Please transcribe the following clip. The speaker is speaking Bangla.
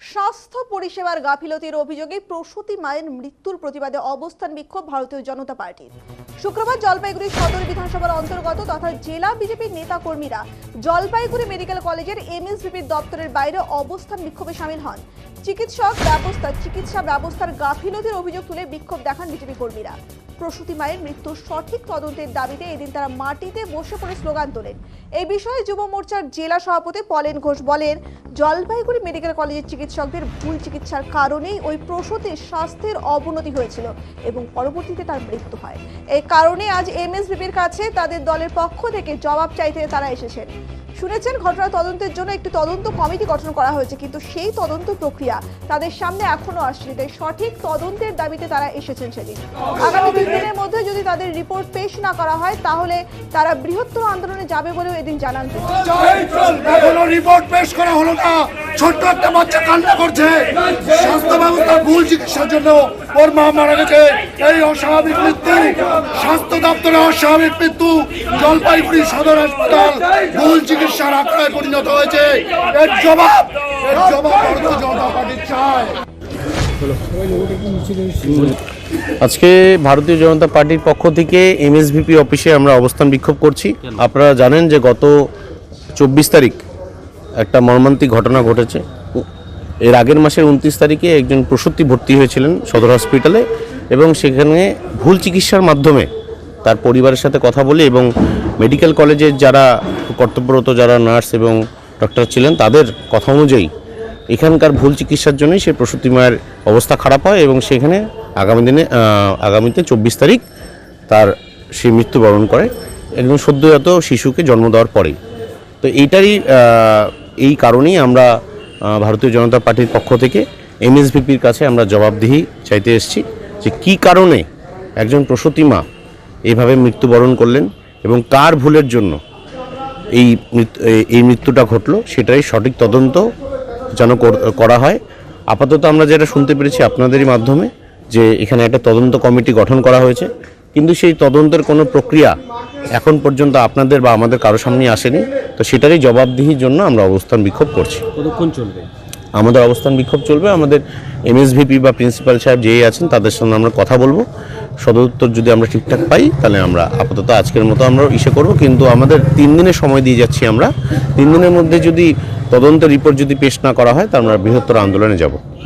স্বাস্থ্য পরিষেবার গাফিলতির অভিযোগে প্রসূতি মায়ের মৃত্যুর প্রতিবাদে অবস্থান বিক্ষোভ ভারতীয় জনতা পার্টির। শুক্রবার জলপাইগুড়ি সদর বিধানসভার অন্তর্গত তথা জেলা বিজেপির নেতা কর্মীরা জলপাইগুড়ি মেডিকেল কলেজের এমএসভিপির দপ্তরের বাইরে অবস্থান বিক্ষোভে সামিল হন। চিকিৎসক ব্যবস্থা চিকিৎসা ব্যবস্থার গাফিলতির অভিযোগ তুলে বিক্ষোভ দেখান বিজেপি কর্মীরা। প্রসূতি মায়ের মৃত্যুর সঠিক তদন্তের দাবিতে এদিন তারা মাটিতে বসে পড়ে স্লোগান তোলেন। এই বিষয়ে যুব মোর্চার জেলা সভাপতি পলেন ঘোষ বলেন, জলপাইগুড়ি মেডিকেল কলেজের চিকিৎসকদের ভুল চিকিৎসার কারণেই ওই প্রসূতির স্বাস্থ্যের অবনতি হয়েছিল এবং পরবর্তীতে তার মৃত্যু হয়। এই কারণে আজ এমএসবিপির কাছে তাদের দলের পক্ষ থেকে জবাব চাইতে তারা এসেছেন। শুনেছেন ঘটনা তদন্তের জন্য একটি তদন্ত কমিটি গঠন করা হয়েছে, কিন্তু সেই তদন্ত প্রক্রিয়া তাদের সামনে এখনও আসছে। তাই সঠিক তদন্তের দাবিতে তারা এসেছেন সেদিন। আগামী তিন দিনের মধ্যে যদি তাদের রিপোর্ট পেশ না করা হয়, তাহলে তারা বৃহত্তর আন্দোলনে যাবে বলেও এদিন জানান রিপোর্ট পেশ করা হলো না। ছোট্ট একটা বাচ্চা কান্না করছে। স্বাস্থ্য ব্যবস্থার ভুল চিকিৎসার জন্য ওর মা মারা গেছে। এই অস্বাভাবিক মৃত্যু, স্বাস্থ্য দপ্তরে অস্বাভাবিক মৃত্যু, জলপাইগুড়ি সদর হাসপাতাল ভুল চিকিৎসার আখড়ায় পরিণত হয়েছে। এর জবাব এর জবাব ভারতীয় জনতা পার্টি চায়। আজকে ভারতীয় জনতা পার্টির পক্ষ থেকে এমএসভিপি অফিসে আমরা অবস্থান বিক্ষোভ করছি। আপনারা জানেন যে গত চব্বিশ তারিখ একটা মর্মান্তিক ঘটনা ঘটেছে। এর আগের মাসের উনত্রিশ তারিখে একজন প্রসূতি ভর্তি হয়েছিলেন সদর হসপিটালে এবং সেখানে ভুল চিকিৎসার মাধ্যমে তার পরিবারের সাথে কথা বলে এবং মেডিকেল কলেজের যারা কর্তব্যরত যারা নার্স এবং ডক্টর ছিলেন, তাদের কথা অনুযায়ী এখানকার ভুল চিকিৎসার জন্যই সে প্রসূতি মায়ের অবস্থা খারাপ হয় এবং সেখানে আগামী দিনে আগামীতে চব্বিশ তারিখ তার সে মৃত্যুবরণ করে একজন সদ্যজাত শিশুকে জন্ম দেওয়ার পরেই। তো এইটারই এই কারণেই আমরা ভারতীয় জনতা পার্টির পক্ষ থেকে এমএসভিপির কাছে আমরা জবাবদিহি চাইতে এসেছি যে কী কারণে একজন প্রসূতি মা এইভাবে মৃত্যুবরণ করলেন এবং কার ভুলের জন্য এই এই- মৃত্যুটা ঘটলো, সেটাই সঠিক তদন্ত যেন কর- হয়। আপাতত আমরা যেটা শুনতে পেরেছি আপনাদেরই মাধ্যমে যে এখানে একটা তদন্ত কমিটি গঠন করা হয়েছে, কিন্তু সেই তদন্তের কোনো প্রক্রিয়া এখন পর্যন্ত আপনাদের বা আমাদের কারও সামনে আসেনি। তো সেটারই জবাবদিহির জন্য আমরা অবস্থান বিক্ষোভ করছি। কতক্ষণ চলবে? আমাদের অবস্থান বিক্ষোভ চলবে। আমাদের এমএসভিপি বা প্রিন্সিপাল সাহেব যেই আছেন তাদের সঙ্গে আমরা কথা বলব। সদর যদি আমরা ঠিকঠাক পাই তাহলে আমরা আপাতত আজকের মতো আমরা ইসে করব। কিন্তু আমাদের তিন দিনের সময় দিয়ে যাচ্ছি আমরা। তিন দিনের মধ্যে যদি তদন্ত রিপোর্ট যদি পেশ না করা হয় তাহলে আমরা বৃহত্তর আন্দোলনে যাব।